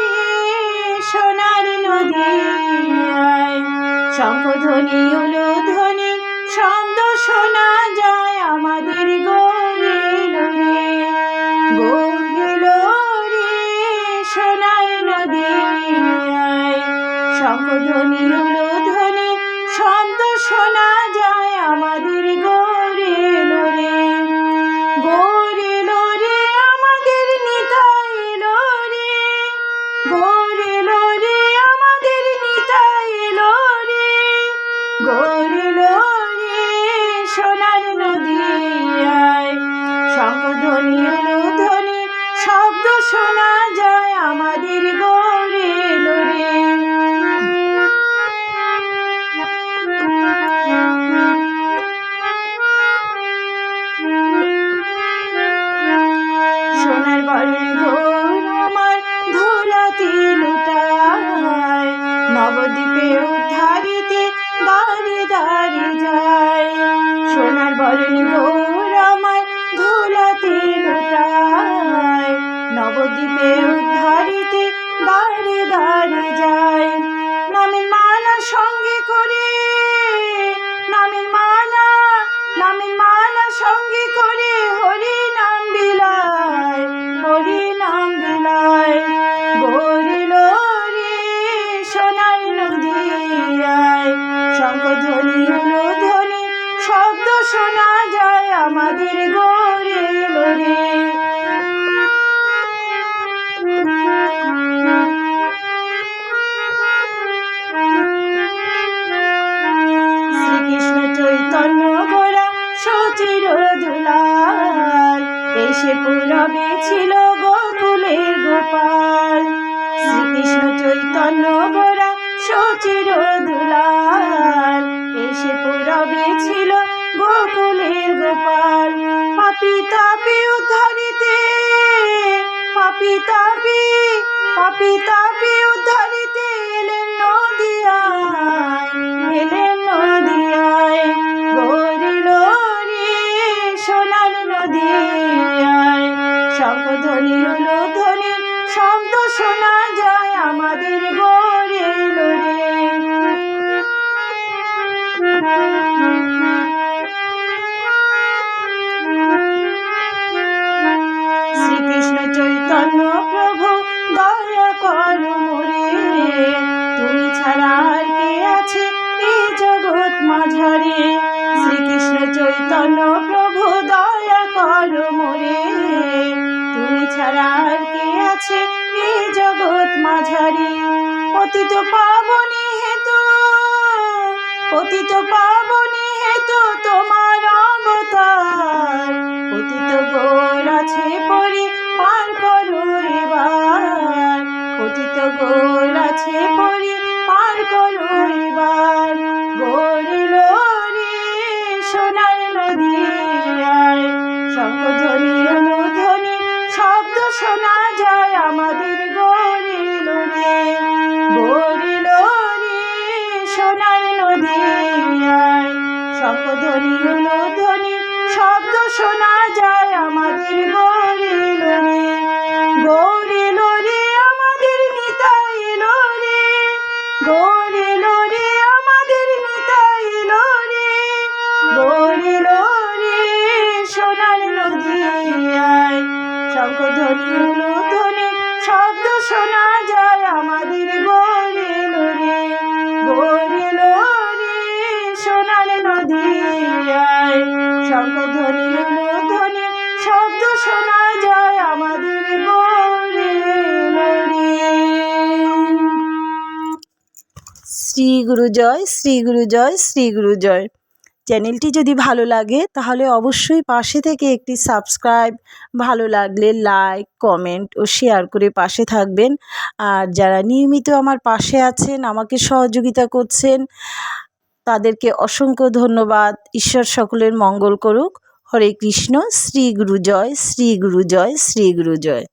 রে, সোনার নদী শঙ্খধ্বনি উলুধ্বনি শব্দ শোনা যায় আমাদের গড়িল রে গড়িল রে, সোনার নদী শঙ্খধ্বনি উলুধ্বনি শব্দ শোনা যায় আমাদের গড়িল রে গড়িল শোনা যায় আমাদের গড়িল রে সোনার বরণ ঘোর আমার ধুলাতে লুটায় নবদ্বীপে উদ্ধারিতে দাঁড়িয়ে দাঁড়িয়ে যায়। সোনার বরণ ঘোর আমাদের গোরা দুলাল। এসে পুরবে ছিল গোকুলের গোপাল। শ্রীকৃষ্ণ চৈতন্য গোরা সচির দুলাল। এসে পুরবে ছিল গোকুলের গোপাল। পাপি তাপি উদ্ধারিতে, পাপি তাপি পাপি তাপি উদ্ধারিতে এলেন নদিয়ায় এলেন নদিয়ায় গরিল রে সোনার নদিয়ায় শঙ্খধ্বনি ছাড়া কে আছে এই জগৎ মাঝারে? শ্রীকৃষ্ণ চৈতন্য প্রভু দয়া করো তুমি কে আছে এই জগৎ মাঝারে? পাবনি হেতু পাবনি হেতু তোমার অবতার। পতিত গোর আছে পরি পার করো এবার। গোর আছে পরি পার শোনা যায় আমাদের গরিল রে গরিল রে সোনার নদিয়ায় শঙ্খধ্বনি ধ্বনি শব্দ শোনা যায় আমাদের গরিল রে শ্রী গুরু জয়, শ্রী গুরু জয়, শ্রী গুরু জয়। চ্যানেলটি যদি ভালো লাগে, তাহলে অবশ্যই পাশে থেকে একটি সাবস্ক্রাইব ভালো লাগলে লাইক কমেন্ট ও শেয়ার করে পাশে থাকবেন। আর যারা নিয়মিত আমার পাশে আছেন, আমাকে সহযোগিতা করছেন, তাদেরকে অসংখ্য ধন্যবাদ। ঈশ্বর সকলের মঙ্গল করুক। হরে কৃষ্ণ, শ্রী গুরু জয়, শ্রী গুরু জয়, শ্রী গুরু জয়।